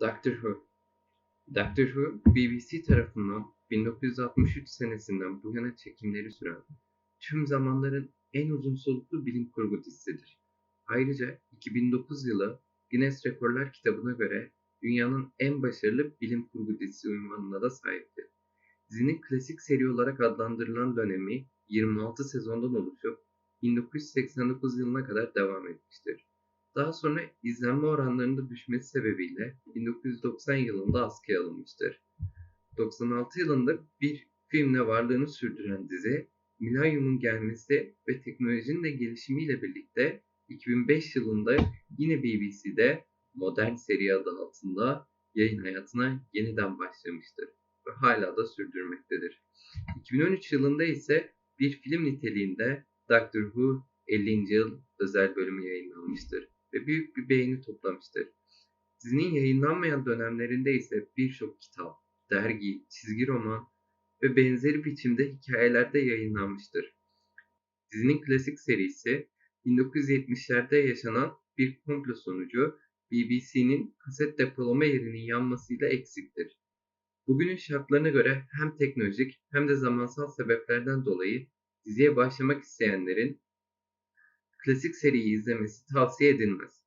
Doctor Who Doctor Who, BBC tarafından 1963 senesinden bu yana çekimleri süren tüm zamanların en uzun soluklu bilim kurgu dizisidir. Ayrıca 2009 yılı Guinness Rekorlar kitabına göre dünyanın en başarılı bilim kurgu dizisi unvanına da sahiptir. Dizinin klasik seri olarak adlandırılan dönemi 26 sezondan oluşup 1989 yılına kadar devam etmiştir. Daha sonra izlenme oranlarında düşmesi sebebiyle 1990 yılında askıya alınmıştır. 96 yılında bir filmle varlığını sürdüren dizi, milenyumun gelmesi ve teknolojinin de gelişimiyle birlikte 2005 yılında yine BBC'de Modern Seri adı altında yayın hayatına yeniden başlamıştır ve hala da sürdürmektedir. 2013 yılında ise bir film niteliğinde Doctor Who 50. yıl özel bölümü yayınlanmıştır ve büyük bir beğeni toplamıştır. Dizinin yayınlanmayan dönemlerinde ise birçok kitap, dergi, çizgi roman ve benzeri biçimde hikayelerde yayınlanmıştır. Dizinin klasik serisi 1970'lerde yaşanan bir komplo sonucu BBC'nin kaset depolama yerinin yanmasıyla eksiktir. Bugünün şartlarına göre hem teknolojik hem de zamansal sebeplerden dolayı diziye başlamak isteyenlerin klasik seriyi izlemesi tavsiye edilmez.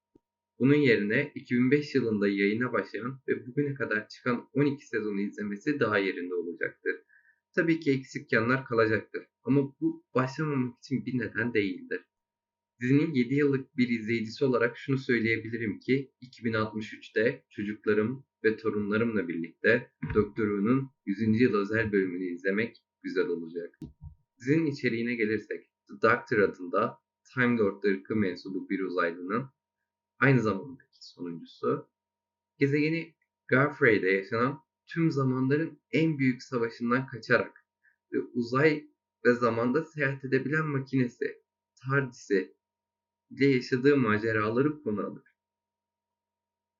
Bunun yerine 2005 yılında yayına başlayan ve bugüne kadar çıkan 12 sezonu izlemesi daha yerinde olacaktır. Tabii ki eksik yanlar kalacaktır ama bu başlamamak için bir neden değildir. Dizinin 7 yıllık bir izleyicisi olarak şunu söyleyebilirim ki 2063'te çocuklarım ve torunlarımla birlikte Doktor Who'nun 100. yıl özel bölümünü izlemek güzel olacak. Dizinin içeriğine gelirsek The Doctor adında Time Lord ırkı mensubu bir uzaylının aynı zamandaki sonuncusu gezegeni Gallifrey'de yaşanan tüm zamanların en büyük savaşından kaçarak ve uzay ve zamanda seyahat edebilen makinesi TARDIS'i ile yaşadığı maceraları konu alır.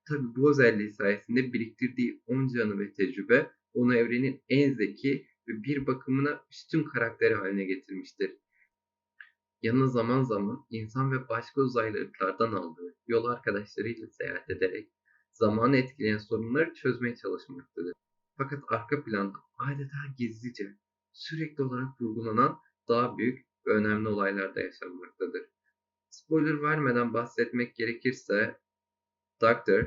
Tabi bu özelliği sayesinde biriktirdiği onca anı ve tecrübe onu evrenin en zeki ve bir bakımına üstün karakteri haline getirmiştir. Yanına zaman zaman insan ve başka uzaylı ırklardan aldığı yol arkadaşlarıyla seyahat ederek zamanı etkileyen sorunları çözmeye çalışmaktadır. Fakat arka planda adeta gizlice, sürekli olarak vurgulanan daha büyük ve önemli olaylar da yaşanmaktadır. Spoiler vermeden bahsetmek gerekirse Doctor,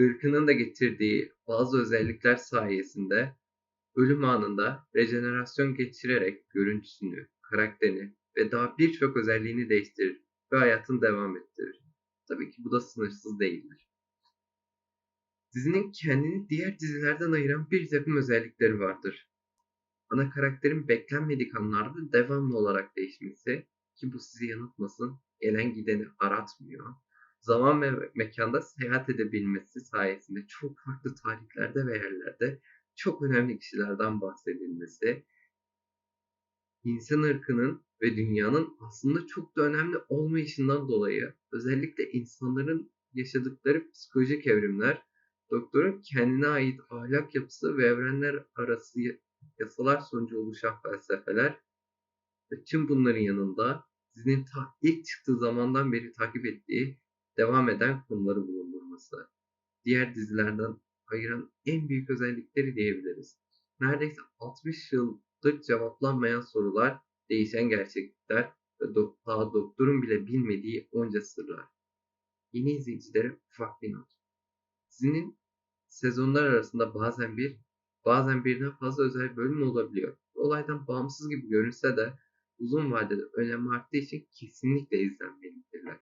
ırkının da getirdiği bazı özellikler sayesinde ölüm anında rejenerasyon geçirerek görüntüsünü, karakterini ve daha birçok özelliğini değiştirir ve hayatını devam ettirir. Tabii ki bu da sınırsız değildir. Dizinin kendini diğer dizilerden ayıran bir takım özellikleri vardır. Ana karakterin beklenmedik anlarda devamlı olarak değişmesi ki bu sizi yanıltmasın, gelen gideni aratmıyor. Zaman ve mekanda seyahat edebilmesi sayesinde çok farklı tarihlerde ve yerlerde çok önemli kişilerden bahsedilmesi, insan ırkının ve dünyanın aslında çok da önemli olmayışından dolayı özellikle insanların yaşadıkları psikolojik evrimler, doktorun kendine ait ahlak yapısı ve evrenler arası yasalar sonucu oluşan felsefeler ve tüm bunların yanında dizinin ta ilk çıktığı zamandan beri takip ettiği devam eden konuları bulundurması. Diğer dizilerden ayıran en büyük özellikleri diyebiliriz. Neredeyse 60 yıldır cevaplanmayan sorular, değişen gerçeklikler ve daha doktorun bile bilmediği onca sırlar. Yeni izleyicilere ufak bir not. Dizinin sezonlar arasında bazen bir, bazen birden fazla özel bölüm olabiliyor. Olaydan bağımsız gibi görünse de uzun vadede önemi arttığı için kesinlikle izlenmelidirler.